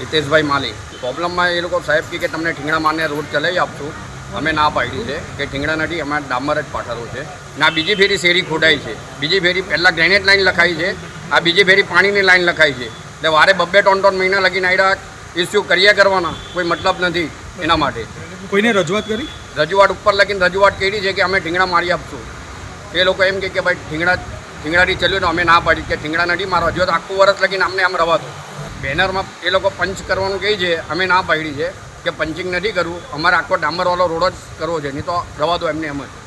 હિતેશભાઈ માલી પ્રોબ્લમમાં એ લોકો સાહેબ કે તમને ઠીંગણા મારને રોડ ચલાવી આપશું. અમે ના પાડી છે કે ઠીંગણા નથી અમારે ડામર જ પાથરવું છે. ના બીજી ફેરી શેરી ખોડાઈ છે. બીજી ફેરી પહેલાં ગ્રેનેડ લાઇન લખાઈ છે આ બીજી ફેરી પાણીની લાઈન લખાઈ છે. એટલે વારે બબ્બે ત્રણ ત્રણ મહિના લગીને આવ્યા ઇસ્યુ કર્યા કરવાના કોઈ મતલબ નથી એના માટે. કોઈને રજૂઆત કરી? રજૂઆત ઉપર લગીને રજૂઆત કરી છે કે અમે ઠીંગણા મારી આપશું. એ લોકો એમ કે ભાઈ ઠીંગણા ઠીંગણાથી ચલ્યું તો અમે ના પાડી. કે ઠીંગણા નથી મારો હજુ આખું વર્ષ લગીને અમને આમ રવા દો બેનરમાં એ લોકો પંચ કરવાનું કહે છે, અમે ના પાડી છે કે પંચિંગ નથી કરવું, અમારે આખો ડામરવાળો રોડ જ કરવો છે, નહીં તો રવા દો એમને એમ જ.